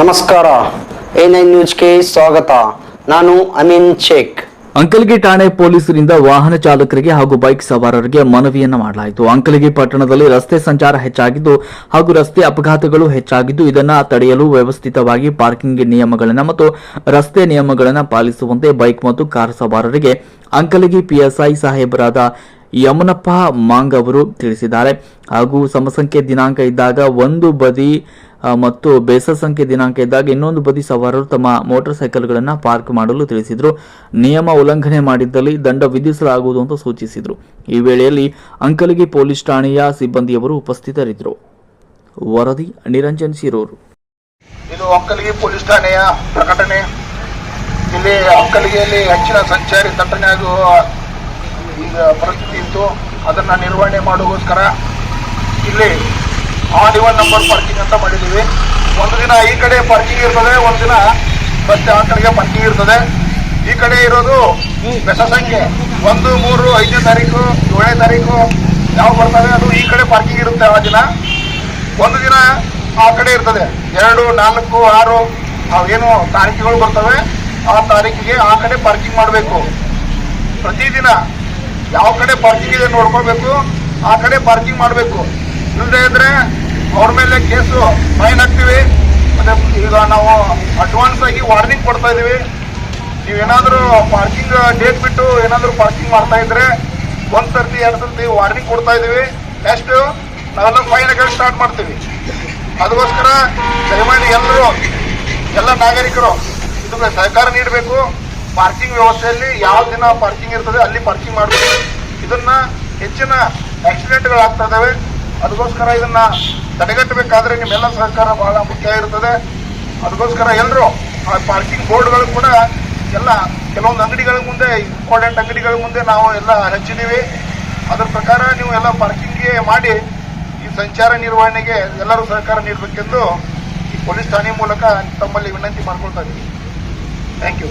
ನಮಸ್ಕಾರ. A nine ನ್ಯೂಸ್ಗೆ ಸ್ವಾಗತ. ನಾನು ಅಮೀನ್ ಶೇಖ್. ಅಂಕಲ್ಗಿ ಠಾಣೆ ಪೊಲೀಸರಿಂದ ವಾಹನ ಚಾಲಕರಿಗೆ ಹಾಗೂ ಬೈಕ್ ಸವಾರರಿಗೆ ಮನವಿಯನ್ನು ಮಾಡಲಾಯಿತು. ಅಂಕಲ್ಗಿ ಪಟ್ಟಣದಲ್ಲಿ ರಸ್ತೆ ಸಂಚಾರ ಹೆಚ್ಚಾಗಿದ್ದು ಹಾಗೂ ರಸ್ತೆ ಅಪಘಾತಗಳು ಹೆಚ್ಚಾಗಿದ್ದು ಇದನ್ನು ತಡೆಯಲು ವ್ಯವಸ್ಥಿತವಾಗಿ ಪಾರ್ಕಿಂಗ್ ನಿಯಮಗಳನ್ನು ಮತ್ತು ರಸ್ತೆ ನಿಯಮಗಳನ್ನು ಪಾಲಿಸುವಂತೆ ಬೈಕ್ ಮತ್ತು ಕಾರ್ ಸವಾರರಿಗೆ ಅಂಕಲಗಿ ಪಿಎಸ್ಐ ಸಾಹೇಬರಾದ ಯಮನಪ್ಪ ಮಾಂಗ್ ಅವರು ತಿಳಿಸಿದ್ದಾರೆ. ಹಾಗೂ ಸಮಸಂಖ್ಯೆ ದಿನಾಂಕ ಇದ್ದಾಗ ಒಂದು ಬದಿ ಮತ್ತು ಬೇಸ ಸಂಖ್ಯೆ ದಿನಾಂಕ ಇದ್ದಾಗ ಇನ್ನೊಂದು ಬದಿ ಸವಾರರು ತಮ್ಮ ಮೋಟಾರ್ ಸೈಕಲ್ಗಳನ್ನು ಪಾರ್ಕ್ ಮಾಡಲು ತಿಳಿಸಿದರು. ನಿಯಮ ಉಲ್ಲಂಘನೆ ಮಾಡಿದ್ದಲ್ಲಿ ದಂಡ ವಿಧಿಸಲಾಗುವುದು ಅಂತ ಸೂಚಿಸಿದರು. ಈ ವೇಳೆಯಲ್ಲಿ ಅಂಕಲಗಿ ಪೊಲೀಸ್ ಠಾಣೆಯ ಸಿಬ್ಬಂದಿಯವರು ಉಪಸ್ಥಿತರಿದ್ದರು. ವರದಿ, ನಿರಂಜನ್ ಶಿರೂರು. ಇದು ಅಂಕಲಗಿ ಪೊಲೀಸ್ ಠಾಣೆಯ ಪ್ರಕಟಣೆ. ಇಲ್ಲಿ ಅಂಕಲಿಗೆಯಲ್ಲಿ ಹೆಚ್ಚಿನ ಸಂಚಾರಿ ದಟ್ಟಣೆ ಆಗುವ ಈಗ ಪರಿಸ್ಥಿತಿ ಇತ್ತು. ಅದನ್ನ ನಿರ್ವಹಣೆ ಮಾಡೋಸ್ಕರ ಇಲ್ಲಿ ಆಡ್ ಇವನ್ ನಂಬರ್ ಪಾರ್ಕಿಂಗ್ ಅಂತ ಮಾಡಿದ್ದೀವಿ ಒಂದು ದಿನ ಈ ಕಡೆ ಪಾರ್ಕಿಂಗ್ ಇರ್ತದೆ, ಒಂದು ದಿನ ಮತ್ತೆ ಆ ಕಡೆಗೆ ಪಾರ್ಕಿಂಗ್ ಇರ್ತದೆ. ಈ ಕಡೆ ಇರೋದು ಬೆಸ ಸಂಖ್ಯೆ. ಒಂದು, ಮೂರು ಐದನೇ ತಾರೀಕು ಏಳನೇ ತಾರೀಕು ಯಾವ ಬರ್ತವೆ ಅದು ಈ ಕಡೆ ಪಾರ್ಕಿಂಗ್ ಇರುತ್ತೆ ಆ ದಿನ. ಒಂದು ದಿನ ಆ ಕಡೆ ಇರ್ತದೆ. ಎರಡು, ನಾಲ್ಕು, ಆರು ಏನು ತಾರೀಕುಗಳು ಬರ್ತವೆ, ಆ ತಾರೀಕಿಗೆ ಆ ಕಡೆ ಪಾರ್ಕಿಂಗ್ ಮಾಡಬೇಕು. ಪ್ರತಿದಿನ ಯಾವ ಕಡೆ ಪಾರ್ಕಿಂಗ್ ಇದೆ ನೋಡ್ಕೋಬೇಕು ಆ ಕಡೆ ಪಾರ್ಕಿಂಗ್ ಮಾಡಬೇಕು. ಇಲ್ಲದೆ ಇದ್ರೆ ಅವ್ರ ಮೇಲೆ ಕೇಸು ಫೈನ್ ಹಾಕ್ತೀವಿ ಮತ್ತೆ ಈಗ ನಾವು ಅಡ್ವಾನ್ಸ್ ಆಗಿ ವಾರ್ನಿಂಗ್ ಕೊಡ್ತಾ ಇದೀವಿ. ನೀವೇನಾದ್ರೂ ಪಾರ್ಕಿಂಗ್ ಡೇಟ್ ಬಿಟ್ಟು ಏನಾದರೂ ಪಾರ್ಕಿಂಗ್ ಮಾಡ್ತಾ ಇದ್ರೆ ಒಂದ್ ಸರ್ತಿ, ಎರಡು ಸರ್ತಿ ವಾರ್ನಿಂಗ್ ಕೊಡ್ತಾ ಇದೀವಿ. ನೆಕ್ಸ್ಟ್ ನಾವೆಲ್ಲ ಫೈನ್ ಹಾಕಿ ಸ್ಟಾರ್ಟ್ ಮಾಡ್ತೀವಿ. ಅದಕ್ಕೋಸ್ಕರ ದಯಮಾಡಿ ಎಲ್ಲರೂ, ಎಲ್ಲ ನಾಗರಿಕರು, ಇದಕ್ಕೆ ಸಹಕಾರ ನೀಡಬೇಕು. ಪಾರ್ಕಿಂಗ್ ವ್ಯವಸ್ಥೆಯಲ್ಲಿ ಯಾವ ದಿನ ಪಾರ್ಕಿಂಗ್ ಇರ್ತದೆ, ಅಲ್ಲಿ ಪಾರ್ಕಿಂಗ್ ಮಾಡಬೇಕು. ಇದನ್ನ ಹೆಚ್ಚಿನ ಆಕ್ಸಿಡೆಂಟ್ಗಳು ಆಗ್ತಾ ಇದಾವೆ ಅದಕ್ಕೋಸ್ಕರ ಇದನ್ನ ತಡೆಗಟ್ಟಬೇಕಾದ್ರೆ ನಿಮ್ಮೆಲ್ಲ ಸಹಕಾರ ಬಹಳ ಮುಖ್ಯ ಇರ್ತದೆ. ಅದಕ್ಕೋಸ್ಕರ ಎಲ್ಲರೂ ಆ ಪಾರ್ಕಿಂಗ್ ಬೋರ್ಡ್ಗಳು ಕೂಡ ಎಲ್ಲ ಕೆಲವೊಂದು ಅಂಗಡಿಗಳ ಮುಂದೆ, ಇಂಪಾರ್ಟೆಂಟ್ ಅಂಗಡಿಗಳ ಮುಂದೆ ನಾವು ಎಲ್ಲ ಹಚ್ಚಿದ್ದೀವಿ ಅದರ ಪ್ರಕಾರ ನೀವು ಎಲ್ಲ ಪಾರ್ಕಿಂಗ್ಗೆ ಮಾಡಿ ಈ ಸಂಚಾರ ನಿರ್ವಹಣೆಗೆ ಎಲ್ಲರೂ ಸಹಕಾರ ನೀಡಬೇಕೆಂದು ಈ ಪೊಲೀಸ್ ಠಾಣೆ ಮೂಲಕ ತಮ್ಮಲ್ಲಿ ವಿನಂತಿ ಮಾಡ್ಕೊಳ್ತಾ ಇದ್ದೀವಿ ಥ್ಯಾಂಕ್ ಯು.